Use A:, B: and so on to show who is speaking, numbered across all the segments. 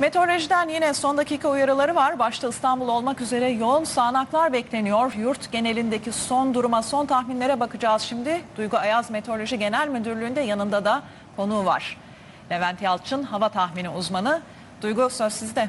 A: Meteorolojiden yine son dakika uyarıları var. Başta İstanbul olmak üzere yoğun sağanaklar bekleniyor. Yurt genelindeki son duruma, son tahminlere bakacağız şimdi. Duygu Ayaz Meteoroloji Genel Müdürlüğü'nde yanında da konuğu var. Levent Yalçın hava tahmini uzmanı. Duygu söz sizde.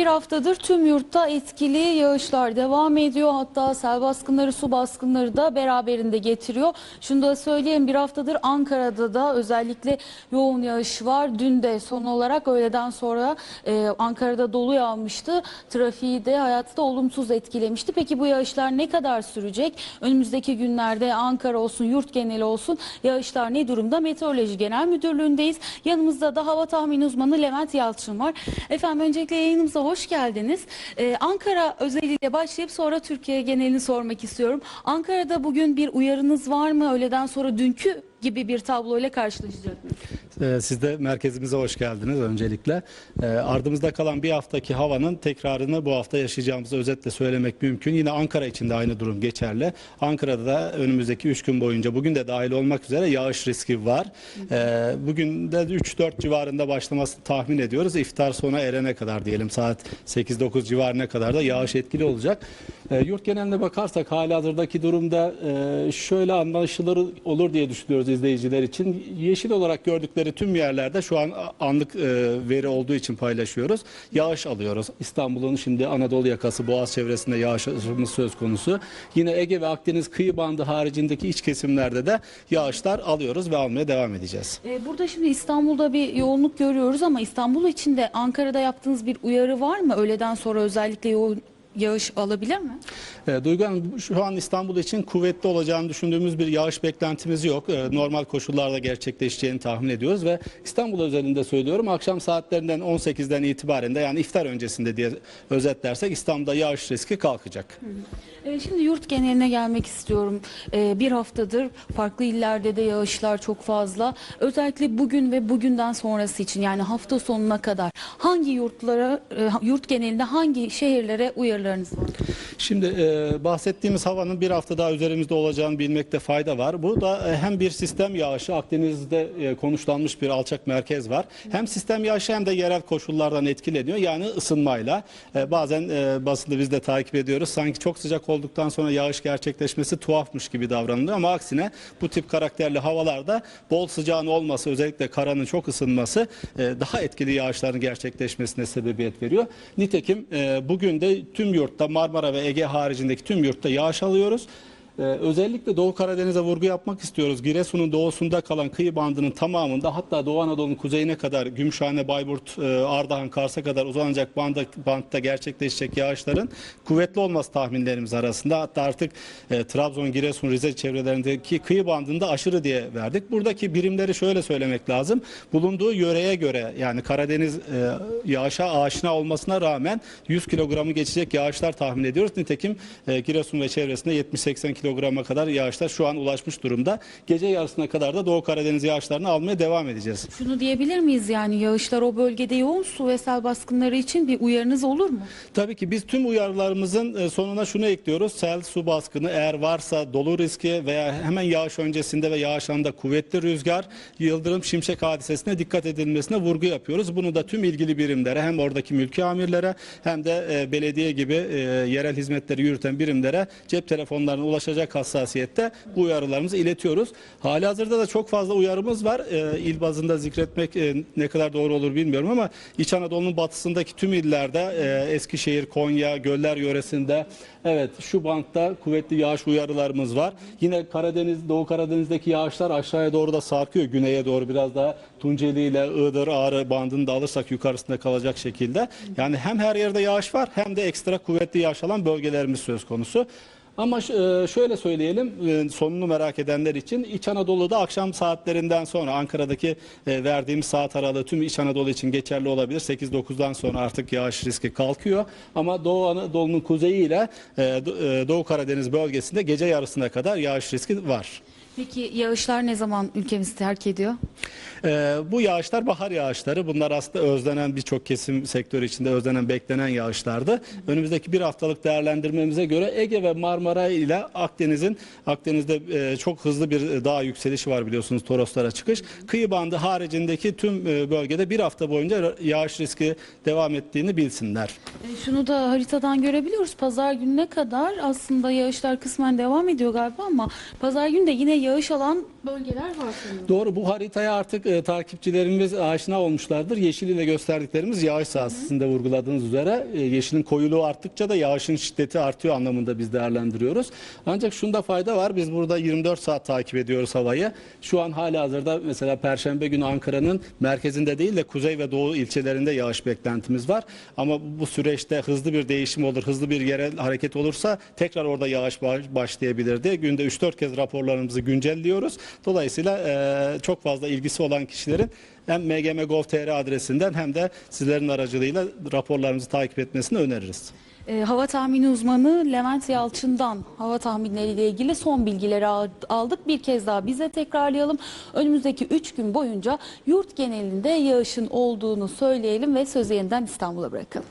B: Bir haftadır tüm yurtta etkili yağışlar devam ediyor. Hatta sel baskınları, su baskınları da beraberinde getiriyor. Şunu da söyleyeyim bir haftadır Ankara'da da özellikle yoğun yağış var. Dün de son olarak öğleden sonra e, Ankara'da dolu yağmıştı. Trafiği de hayatı da olumsuz etkilemişti. Peki bu yağışlar ne kadar sürecek? Önümüzdeki günlerde Ankara olsun, yurt geneli olsun yağışlar ne durumda? Meteoroloji Genel Müdürlüğü'ndeyiz. Yanımızda da hava tahmini uzmanı Levent Yalçın var. Efendim öncelikle yayınımıza hoş geldiniz. Ee, Ankara özeliyle başlayıp sonra Türkiye genelini sormak istiyorum. Ankara'da bugün bir uyarınız var mı? Öğleden sonra dünkü gibi bir tabloyla karşılaşacak mıyız?
C: Ee, Siz de merkezimize hoş geldiniz öncelikle. Ee, Ardımızda kalan bir haftaki havanın tekrarını bu hafta yaşayacağımızı özetle söylemek mümkün. Yine Ankara için de aynı durum geçerli. Ankara'da da önümüzdeki 3 gün boyunca bugün de dahil olmak üzere yağış riski var. Ee, Bugün de 3-4 civarında başlamasını tahmin ediyoruz. İftar sona erene kadar diyelim saat 8-9 civarına kadar da yağış etkili olacak. Yurt geneline bakarsak halihazırdaki durumda e, şöyle anlaşılır olur diye düşünüyoruz izleyiciler için. Yeşil olarak gördükleri tüm yerlerde şu an anlık e, veri olduğu için paylaşıyoruz. Yağış alıyoruz. İstanbul'un şimdi Anadolu yakası Boğaz çevresinde yağışımız söz konusu. Yine Ege ve Akdeniz kıyı bandı haricindeki iç kesimlerde de yağışlar alıyoruz ve almaya devam edeceğiz.
B: Ee, burada şimdi İstanbul'da bir yoğunluk görüyoruz ama İstanbul için de Ankara'da yaptığınız bir uyarı var mı? Öğleden sonra özellikle yoğun yağış alabilir mi?
C: E, Duygu Hanım şu an İstanbul için kuvvetli olacağını düşündüğümüz bir yağış beklentimiz yok. E, normal koşullarda gerçekleşeceğini tahmin ediyoruz ve İstanbul özelinde söylüyorum akşam saatlerinden 18'den itibaren de yani iftar öncesinde diye özetlersek İstanbul'da yağış riski kalkacak.
B: Ee, Şimdi yurt geneline gelmek istiyorum. Ee, Bir haftadır farklı illerde de yağışlar çok fazla. Özellikle bugün ve bugünden sonrası için yani hafta sonuna kadar hangi yurtlara, e, yurt genelinde hangi şehirlere uyarılarınız var?
C: Şimdi e, bahsettiğimiz havanın bir hafta daha üzerimizde olacağını bilmekte fayda var. Bu da e, hem bir sistem yağışı Akdeniz'de e, konuşlanmış bir alçak merkez var. Hem sistem yağışı hem de yerel koşullardan etkileniyor. Yani ısınmayla. E, bazen e, basında biz de takip ediyoruz. Sanki çok sıcak olduktan sonra yağış gerçekleşmesi tuhafmış gibi davranılıyor ama aksine bu tip karakterli havalarda bol sıcağın olması özellikle karanın çok ısınması e, daha etkili yağışların gerçekleşmesine sebebiyet veriyor. Nitekim e, bugün de tüm yurtta Marmara ve Ege haricindeki tüm yurtta yağış alıyoruz. Ee, özellikle Doğu Karadeniz'e vurgu yapmak istiyoruz. Giresun'un doğusunda kalan kıyı bandının tamamında hatta Doğu Anadolu'nun kuzeyine kadar Gümüşhane, Bayburt, e, Ardahan, Kars'a kadar uzanacak banda, bantta gerçekleşecek yağışların kuvvetli olması tahminlerimiz arasında. Hatta artık e, Trabzon, Giresun, Rize çevrelerindeki kıyı bandında aşırı diye verdik. Buradaki birimleri şöyle söylemek lazım. Bulunduğu yöreye göre yani Karadeniz e, yağışa aşina olmasına rağmen 100 kilogramı geçecek yağışlar tahmin ediyoruz. Nitekim e, Giresun ve çevresinde 70-80 kilograma kadar yağışlar şu an ulaşmış durumda. Gece yarısına kadar da Doğu Karadeniz yağışlarını almaya devam edeceğiz.
B: Şunu diyebilir miyiz yani yağışlar o bölgede yoğun su ve sel baskınları için bir uyarınız olur mu?
C: Tabii ki biz tüm uyarılarımızın e, sonuna şunu ekliyoruz. Sel, su baskını eğer varsa dolu riski veya hemen yağış öncesinde ve yağış anında kuvvetli rüzgar, yıldırım, şimşek hadisesine dikkat edilmesine vurgu yapıyoruz. Bunu da tüm ilgili birimlere hem oradaki mülki amirlere hem de e, belediye gibi e, yerel hizmetleri yürüten birimlere cep telefonlarına ulaşacak hassasiyette bu uyarılarımızı iletiyoruz. Halihazırda da çok fazla uyarımız var. E, il bazında zikretmek e, ne kadar doğru olur bilmiyorum ama İç Anadolu'nun batısındaki tüm illerde e, Eskişehir, Konya, Göller yöresinde evet şu bantta kuvvetli yağış uyarılarımız var. Yine Karadeniz, Doğu Karadeniz'deki yağışlar aşağıya doğru da sarkıyor. Güneye doğru biraz daha Tunceli ile Iğdır, Ağrı bandını da alırsak yukarısında kalacak şekilde. Yani hem her yerde yağış var hem de ekstra kuvvetli yağış alan bölgelerimiz söz konusu. Ama e, şöyle söyleyelim e, sonunu merak edenler için İç Anadolu'da akşam saatlerinden sonra Ankara'daki e, verdiğimiz saat aralığı tüm İç Anadolu için geçerli olabilir. 8-9'dan sonra artık yağış riski kalkıyor. Ama Doğu Anadolu'nun kuzeyi ile Do- Doğu Karadeniz bölgesinde gece yarısına kadar yağış riski var.
B: Peki yağışlar ne zaman ülkemizi terk ediyor?
C: Ee, bu yağışlar bahar yağışları. Bunlar aslında özlenen birçok kesim sektör içinde özlenen beklenen yağışlardı. Önümüzdeki bir haftalık değerlendirmemize göre Ege ve Marmara ile Akdeniz'in Akdeniz'de e, çok hızlı bir dağ yükselişi var biliyorsunuz Toroslara çıkış. Kıyı bandı haricindeki tüm e, bölgede bir hafta boyunca yağış riski devam ettiğini bilsinler.
B: E, Şunu da haritadan görebiliyoruz. Pazar gününe kadar aslında yağışlar kısmen devam ediyor galiba ama pazar günü de yine yağış alan bölgeler var sanırım.
C: Doğru bu haritaya artık e, takipçilerimiz aşina olmuşlardır. Yeşil ile gösterdiklerimiz yağış sahası sizin de vurguladığınız üzere. E, yeşilin koyuluğu arttıkça da yağışın şiddeti artıyor anlamında biz değerlendiriyoruz. Ancak şunda fayda var. Biz burada 24 saat takip ediyoruz havayı. Şu an hala hazırda mesela Perşembe günü Ankara'nın merkezinde değil de kuzey ve doğu ilçelerinde yağış beklentimiz var. Ama bu süreçte hızlı bir değişim olur, hızlı bir yere hareket olursa tekrar orada yağış baş- başlayabilirdi. Günde 3-4 kez raporlarımızı güncelliyoruz. Dolayısıyla e, çok fazla ilgisi olan kişilerin hem mgm.gov.tr adresinden hem de sizlerin aracılığıyla raporlarımızı takip etmesini öneririz.
B: E, hava tahmini uzmanı Levent Yalçın'dan hava tahminleriyle ilgili son bilgileri al- aldık. Bir kez daha bize tekrarlayalım. Önümüzdeki 3 gün boyunca yurt genelinde yağışın olduğunu söyleyelim ve sözü yeniden İstanbul'a bırakalım.